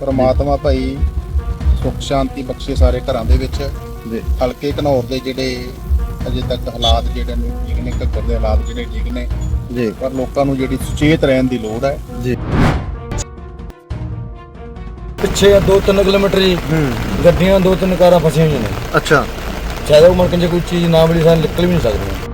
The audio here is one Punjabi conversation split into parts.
ਪਰਮਾਤਮਾ ਭਾਈ ਸੁਖ ਸ਼ਾਂਤੀ ਬਖਸ਼ੇ ਸਾਰੇ ਘਰਾਂ ਦੇ ਵਿੱਚ। ਜੀ। ਹਲਕੇ ਘਨੌਰ ਦੇ ਜਿਹੜੇ ਅਜੇ ਤੱਕ ਹਾਲਾਤ ਜਿਹੜੇ ਨੇ ਠੀਕ ਨੇ ਘੱਗਰ ਦੇ ਹਾਲਾਤ ਜਿਹੜੇ ਠੀਕ ਨੇ। ਜੀ। ਪਰ ਲੋਕਾਂ ਨੂੰ ਜਿਹੜੀ ਸੁਚੇਤ ਰਹਿਣ ਦੀ ਲੋੜ ਹੈ। ਜੀ। ਪਿੱਛੇ ਆ 2-3 ਕਿਲੋਮੀਟਰ ਹੀ ਹੂੰ। ਗੱਡੀਆਂ ਦੋ ਤਿੰਨ ਕਾਰਾਂ ਫਸੀਆਂ ਹੋਈਆਂ ਨੇ। ਅੱਛਾ। ਸ਼ਾਇਦ ਉਹ ਮਨ ਜੇ ਕੋਈ ਚੀਜ਼ ਨਾ ਮਿਲੀ ਸਾਨੂੰ ਨਿਕਲ ਵੀ ਨਹੀਂ ਸਕਦੇ।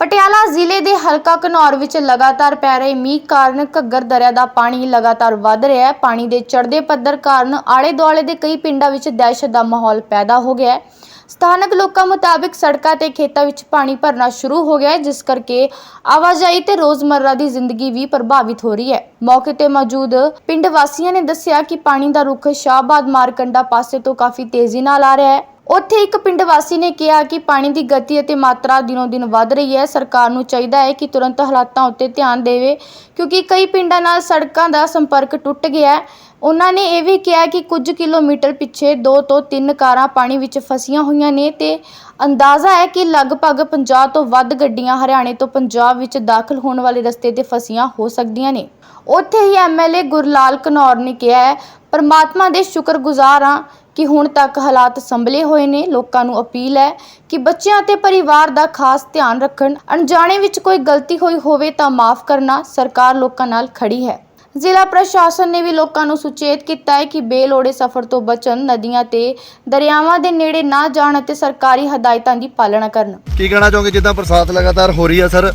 ਪਟਿਆਲਾ ਜ਼ਿਲ੍ਹੇ ਦੇ ਹਲਕਾ ਘਨੌਰ ਵਿੱਚ ਲਗਾਤਾਰ ਪੈ ਰਹੇ ਮੀਂਹ ਕਾਰਨ ਘੱਗਰ ਦਰਿਆ ਦਾ ਪਾਣੀ ਲਗਾਤਾਰ ਵੱਧ ਰਿਹਾ ਹੈ। ਪਾਣੀ ਦੇ ਚੜ੍ਹਦੇ ਪੱਧਰ ਕਾਰਨ ਆਲੇ ਦੁਆਲੇ ਦੇ ਕਈ ਪਿੰਡਾਂ ਵਿੱਚ ਦਹਿਸ਼ਤ ਦਾ ਮਾਹੌਲ ਪੈਦਾ ਹੋ ਗਿਆ ਹੈ। ਸਥਾਨਕ ਲੋਕਾਂ ਮੁਤਾਬਿਕ ਸੜਕਾਂ ਤੇ ਖੇਤਾਂ ਵਿੱਚ ਪਾਣੀ ਭਰਨਾ ਸ਼ੁਰੂ ਹੋ ਗਿਆ ਹੈ, ਜਿਸ ਕਰਕੇ ਆਵਾਜਾਈ ਤੇ ਰੋਜ਼ਮਰਰਾ ਦੀ ਜ਼ਿੰਦਗੀ ਵੀ ਪ੍ਰਭਾਵਿਤ ਹੋ ਰਹੀ ਹੈ। ਮੌਕੇ ਤੇ ਮੌਜੂਦ ਪਿੰਡ ਵਾਸੀਆਂ ਨੇ ਦੱਸਿਆ ਕਿ ਪਾਣੀ ਦਾ ਰੁੱਖ ਸ਼ਾਹਬਾਦ ਮਾਰਕੰਡਾ ਪਾਸੇ ਤੋਂ ਕਾਫੀ ਤੇਜ਼ੀ ਨਾਲ ਆ ਰਿਹਾ ਹੈ। ਉੱਥੇ ਇੱਕ ਪਿੰਡ ਵਾਸੀ ਨੇ ਕਿਹਾ ਕਿ ਪਾਣੀ ਦੀ ਗਤੀ ਅਤੇ ਮਾਤਰਾ ਦਿਨੋ ਦਿਨ ਵੱਧ ਰਹੀ ਹੈ। ਸਰਕਾਰ ਨੂੰ ਚਾਹੀਦਾ ਹੈ ਕਿ ਤੁਰੰਤ ਹਾਲਾਤਾਂ ਉੱਤੇ ਧਿਆਨ ਦੇਵੇ, ਕਿਉਂਕਿ ਕਈ ਪਿੰਡਾਂ ਨਾਲ ਸੜਕਾਂ ਦਾ ਸੰਪਰਕ ਟੁੱਟ ਗਿਆ ਹੈ। ਉਹਨਾਂ ਨੇ ਇਹ ਵੀ ਕਿਹਾ ਕਿ ਕੁਝ ਕਿਲੋਮੀਟਰ ਪਿੱਛੇ 2 ਤੋਂ 3 ਕਾਰਾਂ ਪਾਣੀ ਵਿੱਚ ਫਸੀਆਂ ਹੋਈਆਂ ਨੇ ਤੇ ਅੰਦਾਜ਼ਾ ਹੈ ਕਿ ਲਗਭਗ 50 ਤੋਂ ਵੱਧ ਗੱਡੀਆਂ ਹਰਿਆਣੇ ਤੋਂ ਪੰਜਾਬ ਵਿੱਚ ਦਾਖਲ ਹੋਣ ਵਾਲੇ ਰਸਤੇ ਤੇ ਫਸੀਆਂ ਹੋ ਸਕਦੀਆਂ ਨੇ। ਉੱਥੇ ਹੀ ਐਮਐਲਏ ਗੁਰਲਾਲ ਕਨੌਰ ਨੇ ਕਿਹਾ ਹੈ, ਪਰਮਾਤਮਾ ਦੇ ਸ਼ੁਕਰਗੁਜ਼ਾਰ ਹਾਂ ਕਿ ਹੁਣ ਤੱਕ ਹਾਲਾਤ ਸੰਭਲੇ ਹੋਏ ਨੇ ਲੋਕਾਂ ਨੂੰ ਅਪੀਲ ਹੈ ਕਿ ਬੱਚਿਆਂ ਅਤੇ ਪਰਿਵਾਰ ਦਾ ਖਾਸ ਧਿਆਨ ਰੱਖਣ। ਅਣਜਾਣੇ ਵਿੱਚ ਕੋਈ ਗਲਤੀ ਹੋਈ ਹੋਵੇ ਤਾਂ ਮਾਫ ਕਰਨਾ ਸਰਕਾਰ ਲੋਕਾਂ ਨਾਲ ਖੜੀ ਹੈ। ਜ਼ਿਲ੍ਹਾ ਪ੍ਰਸ਼ਾਸਨ ਨੇ ਵੀ ਲੋਕਾਂ ਨੂੰ ਸੁਚੇਤ ਕੀਤਾ ਹੈ ਕਿ ਬੇਲੋੜੇ ਸਫ਼ਰ ਤੋਂ ਬਚਣ ਨਦੀਆਂ ਤੇ ਦਰਿਆਵਾਂ ਦੇ ਨੇੜੇ ਨਾ ਜਾਣ ਅਤੇ ਸਰਕਾਰੀ ਹਦਾਇਤਾਂ ਦੀ ਪਾਲਣਾ ਕਰਨ। ਕੀ ਕਹਿਣਾ ਚਾਹੋਗੇ? ਜਿੱਦਾਂ ਬਰਸਾਤ ਲਗਾਤਾਰ ਹੋ ਰਹੀ ਹੈ ਸਰ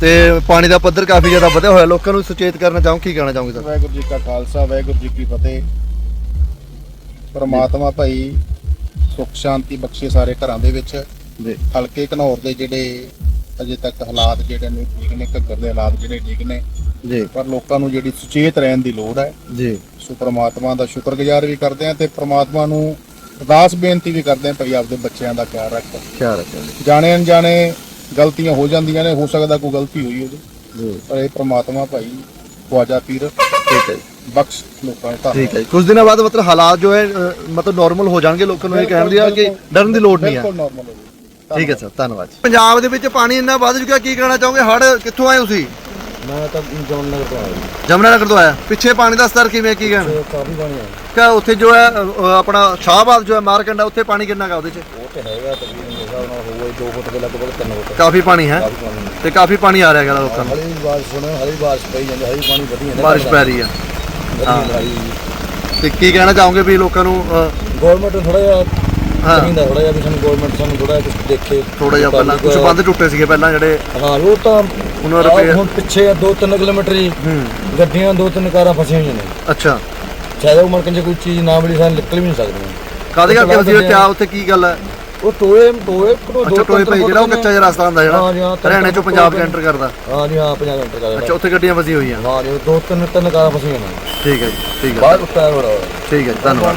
ਤੇ ਪਾਣੀ ਦਾ ਪੱਧਰ ਕਾਫੀ ਜ਼ਿਆਦਾ ਵਧਿਆ ਹੋਇਆ ਲੋਕਾਂ ਨੂੰ ਸੁਚੇਤ ਕਰਨਾ ਚਾਹੋ ਕੀ ਕਹਿਣਾ ਚਾਹੋਗੇ? ਸਰ ਵਾਹਿਗੁਰੂ ਜੀ ਕਾ ਖਾਲਸਾ ਵਾਹਿਗੁਰੂ ਜੀ ਕੀ ਫਤਿਹ। ਪਰਮਾਤਮਾ ਭਾਈ ਸੁਖ ਸ਼ਾਂਤੀ ਬਖਸ਼ੇ ਸਾਰੇ ਘਰਾਂ ਦੇ ਵਿੱਚ। ਜੀ। ਹਲਕੇ ਘਨੌਰ ਦੇ ਜਿਹੜੇ ਅਜੇ ਤੱਕ ਹਾਲਾਤ ਜਿਹੜੇ ਨੇ ਠੀਕ ਨੇ ਘੱਗਰ ਦੇ ਹਾਲਾਤ ਜਿਹੜੇ ਠੀਕ ਨੇ। ਜੀ। ਪਰ ਲੋਕਾਂ ਨੂੰ ਜਿਹੜੀ ਸੁਚੇਤ ਰਹਿਣ ਦੀ ਲੋੜ ਹੈ। ਜੀ। ਸੋ ਪ੍ਰਮਾਤਮਾ ਦਾ ਸ਼ੁਕਰਗੁਜ਼ਾਰ ਵੀ ਕਰਦੇ ਆ ਤੇ ਪ੍ਰਮਾਤਮਾ ਨੂੰ ਅਰਦਾਸ ਬੇਨਤੀ ਵੀ ਕਰਦੇ ਆ ਭਈ ਆਪਦੇ ਬੱਚਿਆਂ ਦਾ ਖਿਆਲ ਰੱਖ। ਖਿਆਲ ਰੱਖਿਓ। ਜਾਣੇ ਅਣਜਾਣੇ ਗਲਤੀਆਂ ਹੋ ਜਾਂਦੀਆਂ ਨੇ ਹੋ ਸਕਦਾ ਕੋਈ ਗਲਤੀ ਹੋਈ ਹੋਵੇ। ਜੀ। ਪਰ ਇਹ ਪ੍ਰਮਾਤਮਾ ਭਾਈ ਖਵਾਜਾ ਪੀਰ ਠੀਕ ਹੈ ਬਖਸ਼ ਲੋਕਾਂ ਨੂੰ ਧੰਨਵਾਦ ਠੀਕ ਹੈ ਜੀ। ਕੁਝ ਦਿਨਾਂ ਬਾਅਦ ਮਤਲਬ ਹਾਲਾਤ ਜੋ ਹੈ ਅ, ਮਤਲਬ ਨਾਰਮਲ ਹੋ ਜਾਣਗੇ ਲੋਕਾਂ ਨੂੰ ਇਹ ਕਹਿਣ ਦੀ ਆ ਕਿ ਡਰਨ ਦੀ ਲੋੜ ਨਹੀਂ ਹੈ ਬਿਲਕੁਲ ਨਾਰਮਲ ਹੋ ਜੀ ਠੀਕ ਹੈ ਸਰ ਧੰਨਵਾਦ। ਪੰਜਾਬ ਦੇ ਵਿੱਚ ਪਾਣੀ ਇੰਨਾ ਵੱਧ ਚੁੱਕਿਆ ਕੀ ਕਹਿਣਾ ਚਾਹੋਗੇ? ਹੜ ਕਿੱਥੋਂ ਆਏ ਤੁਸੀਂ? ਮੈਂ ਤਾਂ ਨਗਰ ਤੋਂ ਆਇਆ ਜੀ। ਜਮਨਾ ਨਗਰ ਤੋਂ ਆਇਆ। ਪਿੱਛੇ ਪਾਣੀ ਦਾ ਸਤਰ ਕਿਵੇਂ ਕੀ ਕਹਿਣਾ? ਤੇ ਕਾਫੀ ਪਾਣੀ ਆ ਕਾ ਉੱਥੇ ਜੋ ਹੈ ਅ, ਅ, ਆਪਣਾ ਸ਼ਾਹਬਾਦ ਜੋ ਹੈ ਮਾਰਕੰਡਾ ਉੱਥੇ ਪਾਣੀ ਕਿੰਨਾ ਕਾ ਉਹਦੇ 'ਚ? ਉਹ ਤੇ ਹੈਗਾ ਤਕਰੀਬਨ ਮੇਰੇ ਹਿਸਾਬ ਨਾਲ ਹੋਊਗਾ 2 ਫੁੱਟ ਦੇ ਲਗਭਗ 3 ਫੁੱਟ। ਕਾਫੀ ਪਾਣੀ ਹੈ। ਕਾਫੀ ਪਾਣੀ। ਤੇ ਕਾਫੀ ਪਾਣੀ ਆ ਰਿਹਾ ਹੈਗਾ ਲੋਕਾਂ ਨੂੰ। ਹਲੀ ਬਾਰਿਸ਼ ਸੁਣੋ ਹਲੀ ਬਾਰਿਸ਼ ਪਈ ਜਾਂਦੀ ਹਲੀ ਪਾਣੀ ਵਧੀ ਜਾਂਦਾ ਬਾਰਿਸ਼ ਪੈ ਰਹੀ ਹੈ। ਹਾਂ। ਤੇ ਕੀ ਕਹਿਣਾ ਚਾਹੋਗੇ ਵੀ ਲੋਕਾਂ ਨੂੰ ਗਵਰਨਮੈਂਟ ਥੋੜਾ ਜਿਹਾ ਹਾਂ। ਚਾਹੀਦਾ ਥੋੜਾ ਜਿਹਾ ਵੀ ਸਾਨੂੰ ਗਵਰਨਮੈਂਟ ਸਾਨੂੰ ਥੋੜਾ ਜਿਹਾ ਕੁਝ ਦੇਖੇ। ਥੋੜਾ ਜਿਹਾ ਪਹਿਲਾਂ ਕੁਝ ਬੰਦ ਟੁੱਟੇ ਸੀਗੇ ਪਹਿਲਾਂ ਜਿਹੜੇ ਹਾਂ ਉਹ ਤਾਂ ਉਹਨਾਂ ਆਹ ਹੁਣ ਪਿੱਛੇ ਆ 2-3 ਕਿਲੋਮੀਟਰ ਹੀ ਹੂੰ। ਗੱਡੀਆਂ ਦੋ ਤਿੰਨ ਕਾਰਾਂ ਫਸੀਆਂ ਹੋਈਆਂ ਨੇ। ਅੱਛਾ। ਸ਼ਾਇਦ ਉਹ ਮਨ ਜੇ ਕੋਈ ਚੀਜ਼ ਨਾ ਮਿਲੀ ਸਾਨੂੰ ਨਿਕਲ ਵੀ ਨਹੀਂ ਸਕਦੇ। ਕਾਦੇ ਕਰਕੇ ਵਸੀ ਕਿਆ ਉੱਥੇ ਕੀ ਗੱਲ ਹੈ? ਉਹ ਟੋਏ ਟੋਏ ਦੋ ਅੱਛਾ ਟੋਏ ਭਾਈ ਜਿਹੜਾ ਉਹ ਕੱਚਾ ਜਿਹਾ ਰਸਤਾ ਹੁੰਦਾ ਹਾਂ ਜੀ, ਹਾਂ, ਜਿਹੜਾ ਹਰਿਆਣੇ ਚੋਂ ਪੰਜਾਬ ਚ ਐਂਟਰ ਕਰਦਾ। ਹਾਂ ਜੀ ਹਾਂ ਪੰਜਾਬ ਐਂਟਰ ਕਰ ਅੱਛਾ ਉੱਥੇ ਗੱਡੀਆਂ ਫਸੀ ਹੋਈਆਂ। ਹਾਂ ਜੀ ਦੋ ਤਿੰਨ ਤਿੰਨ ਕਾਰਾਂ ਫਸੀਆਂ ਨੇ। ਠੀਕ ਹੈ ਜੀ ਠੀਕ ਹੈ। ਬਾਹਰ ਉੱਤਾ ਹੋ ਰਿਹਾ ਠੀਕ ਹੈ ਜੀ ਧੰਨਵਾਦ।